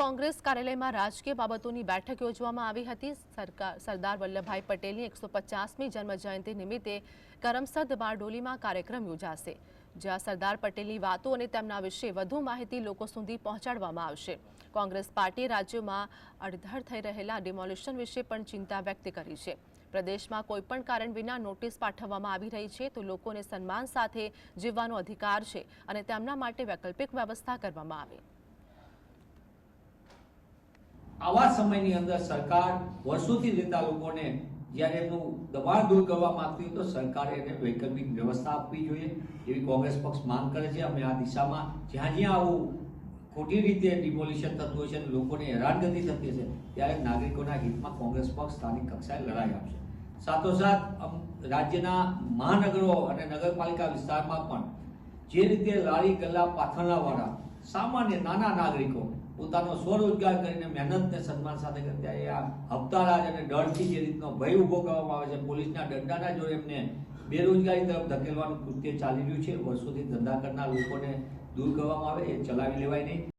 કોંગ્રેસ કાર્યાલયમાં રાજકીય બાબતોની બેઠક યોજવામાં આવી હતી. સરકાર સરદાર વલ્લભભાઈ પટેલની એકસો પચાસમી જન્મજયંતિ નિમિત્તે કરમસદ બારડોલીમાં કાર્યક્રમ યોજાશે, જ્યાં સરદાર પટેલની વાતો અને તેમના વિશે વધુ માહિતી લોકો સુધી પહોંચાડવામાં આવશે. કોંગ્રેસ પાર્ટીએ રાજ્યમાં અડધડ થઈ રહેલા ડિમોલિશન વિશે પણ ચિંતા વ્યક્ત કરી છે. પ્રદેશમાં કોઈપણ કારણ વિના નોટિસ પાઠવવામાં આવી રહી છે તો લોકોને સન્માન સાથે જીવવાનો અધિકાર છે અને તેમના માટે વૈકલ્પિક વ્યવસ્થા કરવામાં આવે. આવા સમયની અંદર સરકાર વર્ષોથી રહેતા લોકોને જ્યારે એમનું દબાણ દૂર કરવા માંગતી હોય તો સરકારે એને વૈકલ્પિક વ્યવસ્થા આપવી જોઈએ. એવી કોંગ્રેસ પક્ષ માંગ કરે છે. અમે આ દિશામાં જ્યાં જ્યાં આવું ખોટી રીતે ડિમોલિશન થતું હોય છે અને લોકોને હેરાનગતિ થતી છે, ત્યારે નાગરિકોના હિતમાં કોંગ્રેસ પક્ષ સ્થાનિક કક્ષાએ લડાઈ આપશે. સાથોસાથ રાજ્યના મહાનગરો અને નગરપાલિકા વિસ્તારમાં પણ જે રીતે લારી ગલ્લા પાથરણાવાળા સામાન્ય નાના નાગરિકો પોતાનો સ્વરોજગાર કરીને મહેનતને સન્માન સાથે કરતા એ આ હપ્તારાજ અને ડરથી જે રીતનો ભય ઊભો કરવામાં આવે છે, પોલીસના દંડાના જોડે એમને બેરોજગારી તરફ ધકેલવાનું કૃત્ય ચાલી રહ્યું છે. વર્ષોથી ધંધા કરનાર લોકોને દૂર કરવામાં આવે, એ ચલાવી લેવાય નહીં.